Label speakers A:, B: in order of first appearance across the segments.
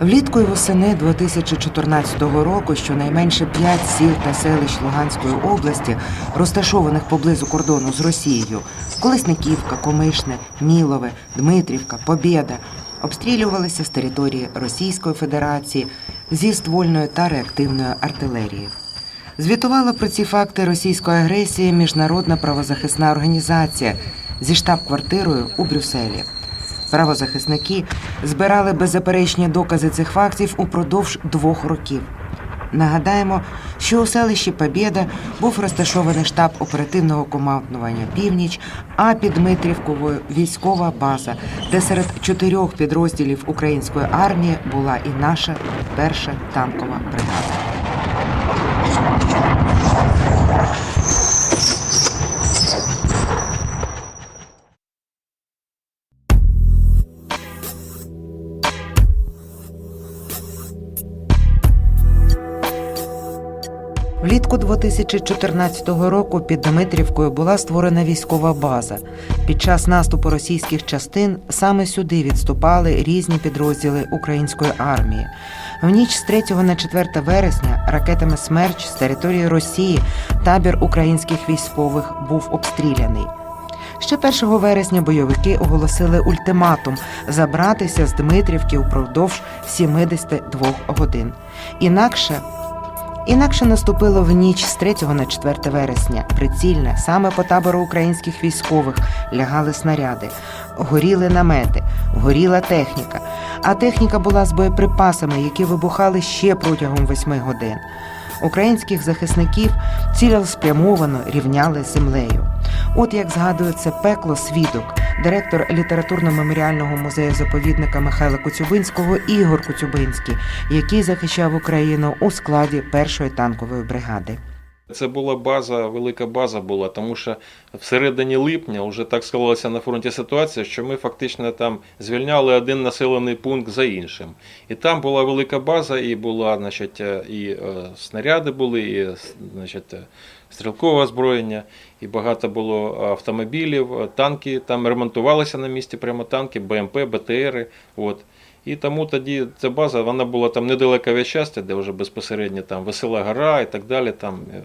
A: Влітку і восени 2014 року щонайменше п'ять сіл та селищ Луганської області, розташованих поблизу кордону з Росією, Колесниківка, Комишне, Мілове, Дмитрівка, Побєда, обстрілювалися з території Російської Федерації зі ствольної та реактивної артилерії. Звітувала про ці факти російської агресії міжнародна правозахисна організація зі штаб-квартирою у Брюсселі. Правозахисники збирали беззаперечні докази цих фактів упродовж двох років. Нагадаємо, що у селищі Побєда був розташований штаб оперативного командування Північ, а під Дмитрівковою військова база, де серед чотирьох підрозділів української армії була і наша перша танкова бригада. Влітку 2014 року під Дмитрівкою була створена військова база. Під час наступу російських частин саме сюди відступали різні підрозділи української армії. В ніч з 3 на 4 вересня ракетами Смерч з території Росії табір українських військових був обстріляний. Ще 1 вересня бойовики оголосили ультиматум забратися з Дмитрівки упродовж 72 годин. Інакше Інакше наступило в ніч з 3 на 4 вересня. Прицільне саме по табору українських військових лягали снаряди, горіли намети, горіла техніка. А техніка була з боєприпасами, які вибухали ще протягом восьми годин. Українських захисників цілеспрямовано рівняли з землею. От як згадується пекло свідок, директор літературно-меморіального музею заповідника Михайла Коцюбинського Ігор Коцюбинський, який захищав Україну у складі першої танкової бригади.
B: Це була база, велика база була, тому що всередині липня вже так склалася на фронті ситуація, що ми фактично там звільняли один населений пункт за іншим. І там була велика база, і була, значить, е, і е, снаряди були, і значить, е, стрілкове озброєння, і багато було автомобілів, танки там ремонтувалися на місці прямо танки, БМП, БТРи. От. І тому тоді ця база вона була там недалеко від щастя, де вже безпосередньо там Весела Гора і так далі. Там е,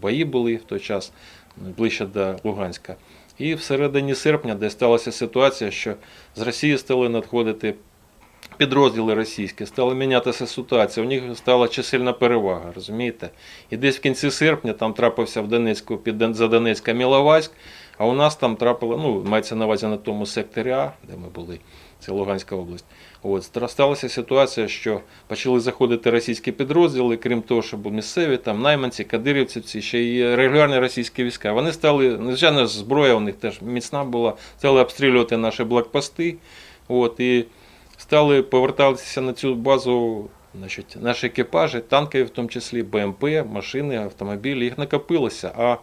B: бої були в той час ближче до Луганська. І всередині серпня, де сталася ситуація, що з Росії стали надходити підрозділи російські, стала мінятися ситуація. У них стала чисельна перевага, розумієте? І десь в кінці серпня там трапився в Донецьку під за Донецька Міловайськ, а у нас там трапило, ну, мається на увазі на тому секторі А, де ми були, це Луганська область. От сталася ситуація, що почали заходити російські підрозділи, крім того, що були місцеві, там найманці, кадирівці, ці ще й регулярні російські війська. Вони стали, звичайно, зброя у них теж міцна була, стали обстрілювати наші блокпости. От, і стали повертатися на цю базу значить, наші екіпажі, танки, в тому числі БМП, машини, автомобілі. Їх накопилося. А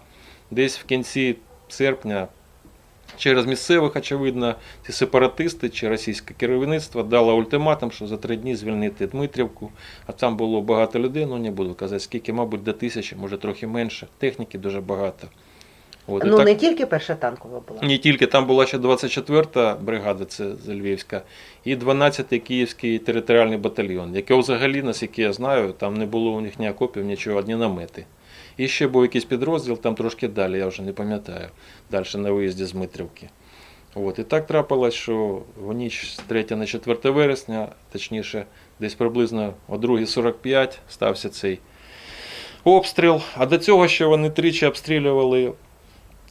B: десь в кінці серпня через місцевих, очевидно, ці сепаратисти чи російське керівництво дало ультиматум, що за три дні звільнити Дмитрівку. А там було багато людей, ну не буду казати, скільки, мабуть, до тисячі, може трохи менше. Техніки дуже багато. От,
A: Ну
B: так-
A: не тільки перша танкова була.
B: не тільки там була ще 24-та бригада, це Львівська, і 12-й Київський територіальний батальйон, який взагалі, наскільки я знаю, там не було у них ні окопів, нічого, одні намети. І ще був якийсь підрозділ, там трошки далі, я вже не пам'ятаю, далі на виїзді з Дмитрівки. От, і так трапилось, що в ніч з 3 на 4 вересня, точніше, десь приблизно о 2.45 стався цей обстріл. А до цього ще вони тричі обстрілювали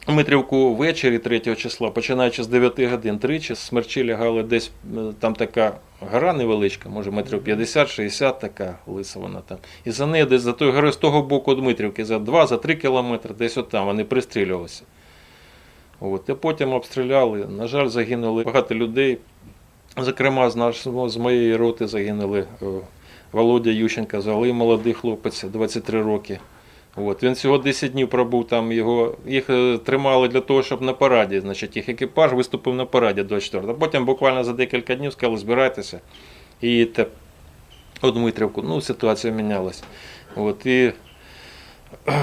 B: Дмитрівку ввечері 3 числа, починаючи з 9 годин, тричі смерчі лягали десь там така гора невеличка, може метрів 50-60 така лиса вона там. І за нею десь за тою горою з того боку Дмитрівки, за 2-3 кілометри, десь отам вони пристрілювалися. От, і потім обстріляли. На жаль, загинули багато людей. Зокрема, з, нашого, з моєї роти загинули е, Володя Ющенко, взагалі молодий хлопець, 23 роки. От, він всього 10 днів пробув там, його, їх е, тримали для того, щоб на параді, значить, їх екіпаж виступив на параді 24 А потім буквально за декілька днів сказали, збирайтеся і їдьте у Дмитрівку. Ну, ситуація мінялась. От, і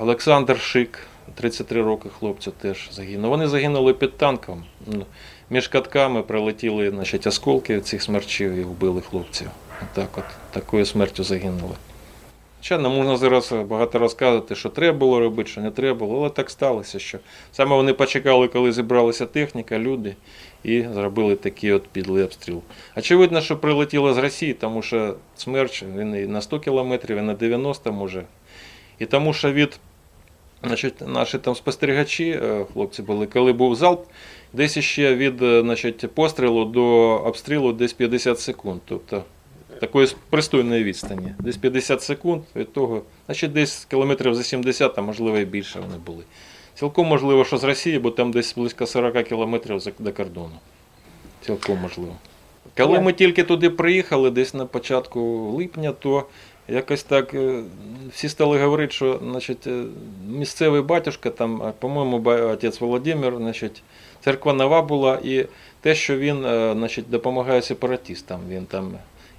B: Олександр Шик, 33 роки хлопцю теж загинув. Вони загинули під танком. Ну, Між катками прилетіли значить, осколки цих смерчів і вбили хлопців. Так от, такою смертю загинули. Звичайно, можна зараз багато розказувати, що треба було робити, що не треба було, але так сталося, що саме вони почекали, коли зібралася техніка, люди, і зробили такий от підлий обстріл. Очевидно, що прилетіло з Росії, тому що смерч він і на 100 кілометрів, і на 90 може. І тому що від значить, наші там спостерігачі, е, хлопці були, коли був залп, десь ще від е, значить, пострілу до обстрілу десь 50 секунд. Тобто такої пристойної відстані. Десь 50 секунд від того, значить десь кілометрів за 70, а можливо і більше вони були. Цілком можливо, що з Росії, бо там десь близько 40 кілометрів до кордону. Цілком можливо. Коли ми тільки туди приїхали, десь на початку липня, то якось так е, всі стали говорити, що значить, е, місцевий батюшка, там, по-моєму, отець Володимир, значить, церква нова була, і те, що він е, значить, допомагає сепаратистам. Він там.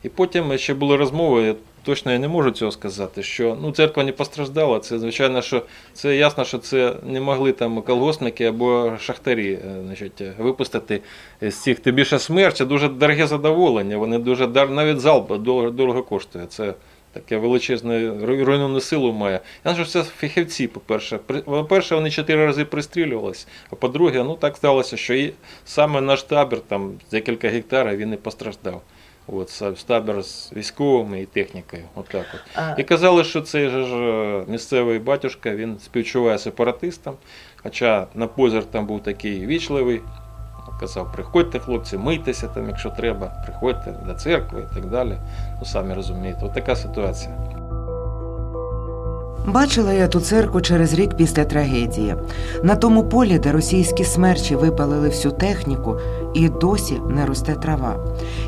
B: І потім ще були розмови, я точно я не можу цього сказати, що ну, церква не постраждала. Це звичайно, що це ясно, що це не могли там колгоспники або шахтарі е, значить, випустити з цих. Тим більше смерть це дуже дороге задоволення. Вони дуже навіть залп дорого, дорого коштує. Це таке величезне ру- руйнівну силу має. Я що це фахівці, по-перше. По-перше, вони чотири рази пристрілювалися, а по-друге, ну так сталося, що і саме наш табір, там декілька гектарів, він не постраждав. От, табір з військовими і технікою. От.
A: А,
B: І казали, що цей же ж е, місцевий батюшка він співчуває сепаратистам. Хоча на позір там був такий вічливий. Казав, приходьте, хлопці, мийтеся там, якщо треба, приходьте до церкви і так далі. Ну, самі розумієте, от така ситуація.
A: Бачила я ту церкву через рік після трагедії. На тому полі, де російські смерчі випалили всю техніку, і досі не росте трава.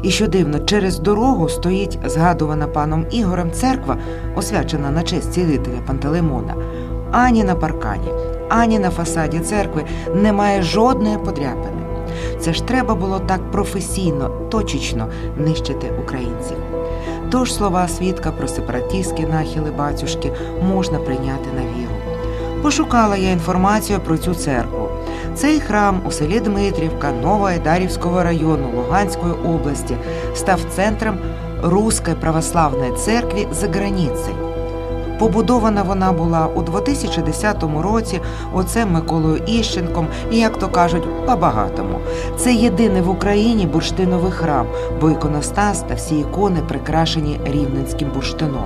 A: І що дивно, через дорогу стоїть згадувана паном Ігорем церква, освячена на честь цілителя Пантелеймона. Ані на паркані, ані на фасаді церкви немає жодної подряпини. Це ж треба було так професійно, точечно нищити українців. Тож слова свідка про сепаратістські нахили батюшки можна прийняти на віру. Пошукала я інформацію про цю церкву. Цей храм у селі Дмитрівка Новоайдарівського району Луганської області став центром Руської православної церкви за границей. Побудована вона була у 2010 році отцем Миколою Іщенком і, як то кажуть, по-багатому. Це єдиний в Україні бурштиновий храм, бо іконостас та всі ікони прикрашені рівненським бурштином.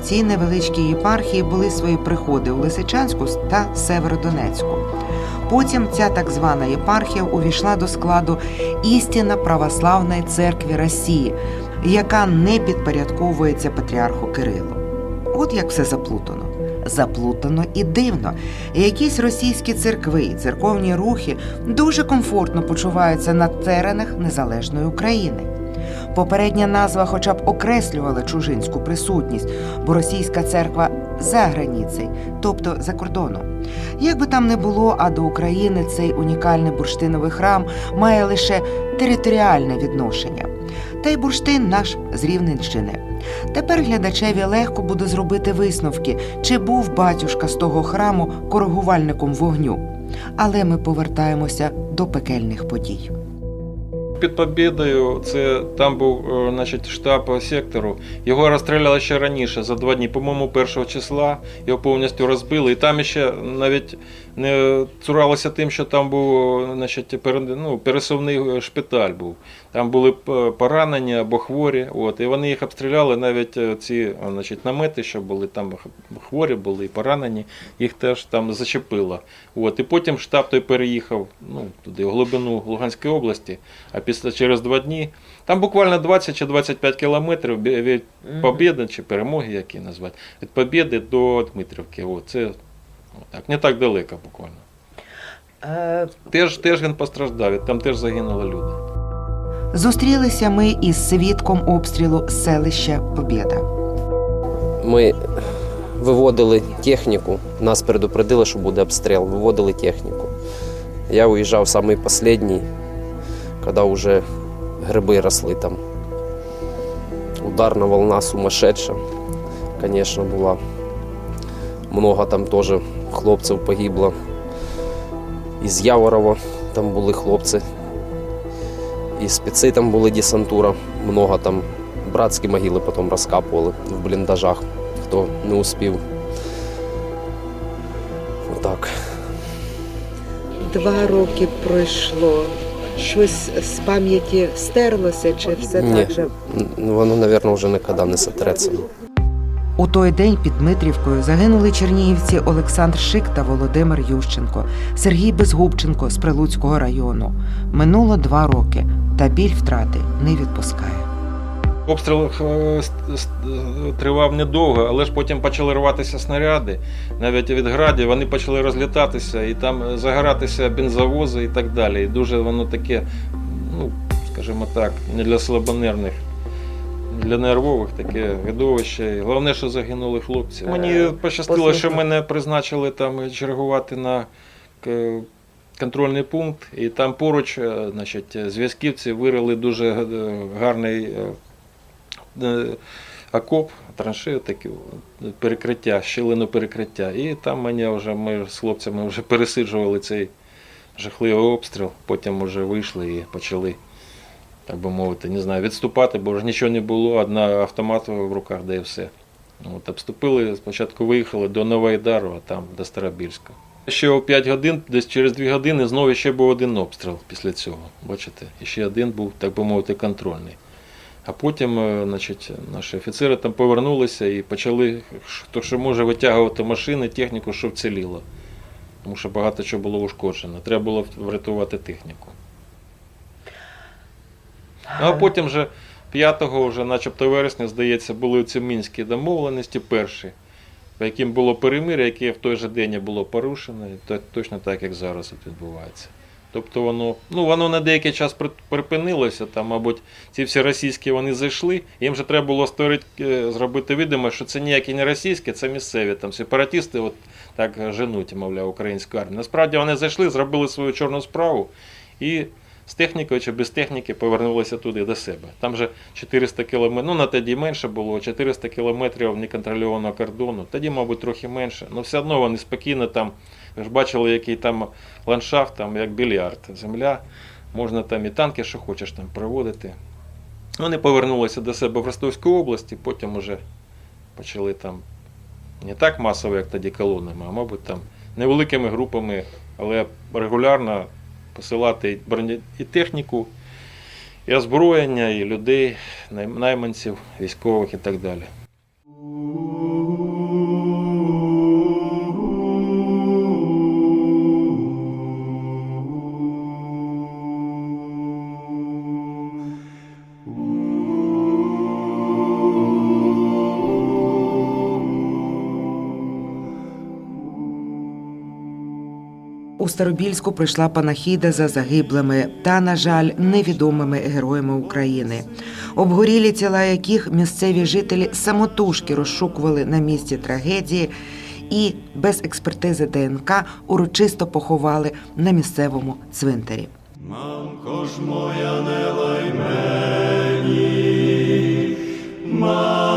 A: В цій невеличкій єпархії були свої приходи у Лисичанську та Северодонецьку. Потім ця так звана єпархія увійшла до складу істинно православної церкви Росії, яка не підпорядковується патріарху Кирилу. От як все заплутано. Заплутано і дивно. Якісь російські церкви і церковні рухи дуже комфортно почуваються на теренах незалежної України. Попередня назва хоча б окреслювала чужинську присутність, бо російська церква за границей, тобто за кордоном. Як би там не було, а до України цей унікальний бурштиновий храм має лише територіальне відношення. Та й бурштин наш з Рівненщини. Тепер глядачеві легко буде зробити висновки, чи був батюшка з того храму коригувальником вогню. Але ми повертаємося до пекельних подій.
B: Під Побєдою це там був е, значить, штаб сектору. Його розстріляли ще раніше, за два дні, по-моєму, першого числа. Його повністю розбили. І там ще навіть не цуралося тим, що там був значить, пере- ну, пересувний шпиталь був. Там були поранені або хворі. От, і вони їх обстріляли, навіть е, ці значить, намети, що були там хворі були і поранені, їх теж там зачепило. От, і потім штаб той переїхав ну, туди, в глибину Луганської області, а після через два дні. Там буквально 20 чи 25 кілометрів від Побєди чи перемоги, як її назвати, від Побєди до Дмитрівки. От, це ну, так, не так далеко буквально.
A: Е,
B: Теж, теж він постраждав, там теж загинули люди.
A: Зустрілися ми із свідком обстрілу селища Побєда.
C: Ми виводили техніку, нас предупредили, що буде обстріл, виводили техніку. Я уїжджав самий останній, коли вже гриби росли там. Ударна волна сумасшедша, звісно, була. Много там теж хлопців погибло. Із Яворова там були хлопці. І спеці там були десантура, много там братські могили потім розкапували в бліндажах, хто не успів. Отак.
D: Два роки пройшло. Щось з пам'яті стерлося, чи все
C: Ні.
D: так же?
C: Воно, мабуть, вже ніколи не сотреться.
A: У той день під Дмитрівкою загинули чернігівці Олександр Шик та Володимир Ющенко, Сергій Безгубченко з Прилуцького району. Минуло два роки, та біль втрати не відпускає.
B: Обстріл е, е, тривав недовго, але ж потім почали рватися снаряди, навіть від градів вони почали розлітатися і там е, загоратися бензовози і так далі. І дуже воно таке, ну, скажімо так, не для слабонервних, для нервових таке видовище. Головне, що загинули хлопці. Мені пощастило, що мене призначили там чергувати на контрольний пункт, і там поруч е, значить, зв'язківці вирили дуже е, гарний е, е, окоп, траншею, такі е, перекриття, щілину перекриття. І там мене вже ми з хлопцями вже пересиджували цей жахливий обстріл, потім вже вийшли і почали, так би мовити, не знаю, відступати, бо вже нічого не було, одна автомат в руках, де і все. От, обступили, спочатку виїхали до Новоайдару, а там до Старобільська. Ще о 5 годин, десь через 2 години, знову ще був один обстріл після цього. Бачите? Ще один був, так би мовити, контрольний. А потім, е, значить, наші офіцери там повернулися і почали, хто що може витягувати машини, техніку, що вціліло. Тому що багато чого було ушкоджено. Треба було врятувати техніку. А потім вже 5-го, вже, начебто вересня, здається, були ці мінські домовленості перші, по яким було перемир'я, яке в той же день було порушено, і точно так, як зараз відбувається. Тобто воно, ну, воно на деякий час припинилося, там, мабуть, ці всі російські вони зайшли, їм же треба було створити, е, зробити видимо, що це ніякі не російські, це місцеві там сепаратисти, от так женуть, мовляв, українську армію. Насправді вони зайшли, зробили свою чорну справу і з технікою чи без техніки повернулися туди до себе. Там же 400 кілометрів, ну на тоді менше було, 400 кілометрів неконтрольованого кордону, тоді, мабуть, трохи менше. але все одно вони спокійно там, ви ж бачили, який там ландшафт, там як більярд, земля, можна там і танки, що хочеш там проводити. Вони повернулися до себе в Ростовську область, і потім уже почали там не так масово, як тоді колонами, а мабуть там невеликими групами, але регулярно посилати і техніку, і озброєння, і людей, найманців, військових і так далі.
A: Старобільську прийшла панахіда за загиблими та, на жаль, невідомими героями України, обгорілі тіла яких місцеві жителі самотужки розшукували на місці трагедії і без експертизи ДНК урочисто поховали на місцевому цвинтарі.
E: Мамко ж моя не лай мамко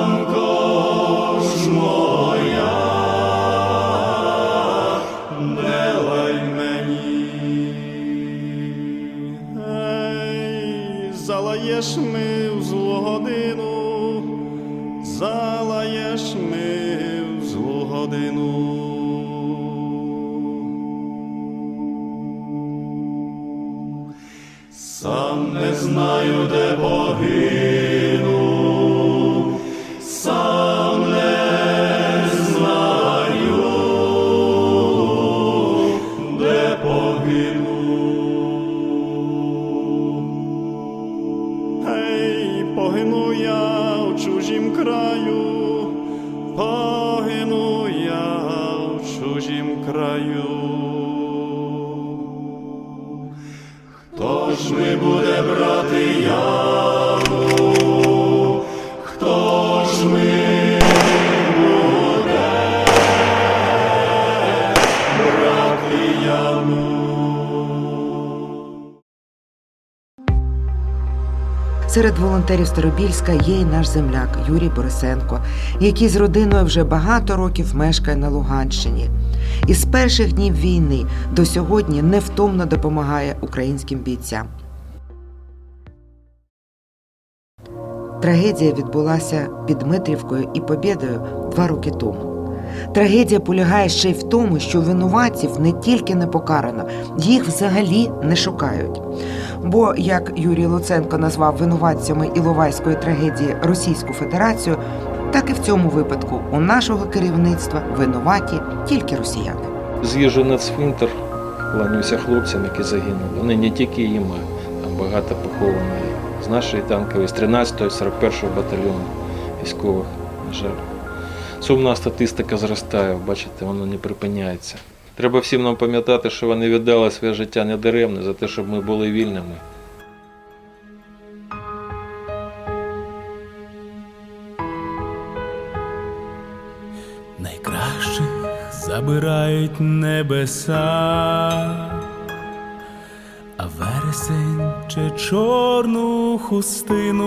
E: Сам не знаю, де погину,
A: Серед волонтерів Старобільська є і наш земляк Юрій Борисенко, який з родиною вже багато років мешкає на Луганщині. І з перших днів війни до сьогодні невтомно допомагає українським бійцям. Трагедія відбулася під Дмитрівкою і Побєдою два роки тому. Трагедія полягає ще й в тому, що винуватців не тільки не покарано, їх взагалі не шукають. Бо, як Юрій Луценко назвав винуватцями Іловайської трагедії Російську Федерацію, так і в цьому випадку у нашого керівництва винуваті тільки росіяни.
B: З'їжджу на цвинтар, кланюся хлопцям, які загинули. Вони не тільки їми, там багато поховано з нашої танкової, з 13-го, 41-го батальйону військових. На жаль. Сумна статистика зростає, бачите, воно не припиняється. Треба всім нам пам'ятати, що вони віддали своє життя недаремне за те, щоб ми були вільними.
E: Найкращих забирають небеса, а вересень чи чорну хустину,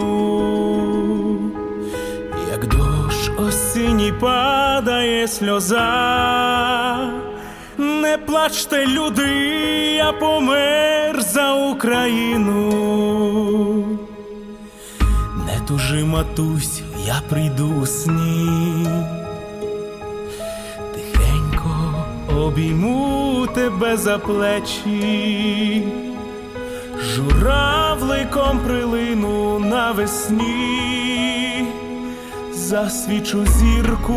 E: осінній падає сльоза. Не плачте, люди, я помер за Україну. Не тужи, матусь, я прийду у сні. Тихенько обійму тебе за плечі, журавликом прилину навесні, засвічу зірку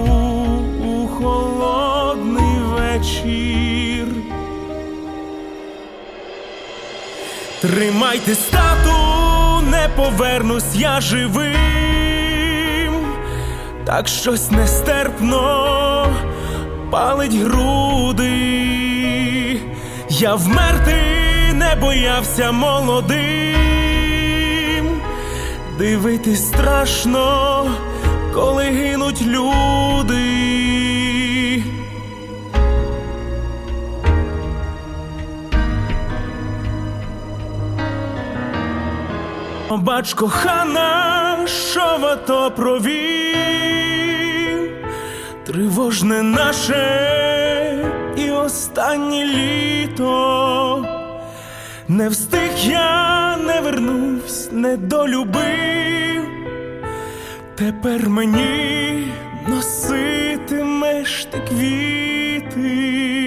E: у холодний вечір. Тримайте стату, не повернусь я живим, так щось нестерпно палить груди. Я вмерти не боявся молодим, дивитись страшно, коли гинуть люди. Бач, кохана, що в ато провів, тривожне наше і останнє літо. Не встиг я, не вернусь, не долюбив. Тепер мені носитимеш ти квіти.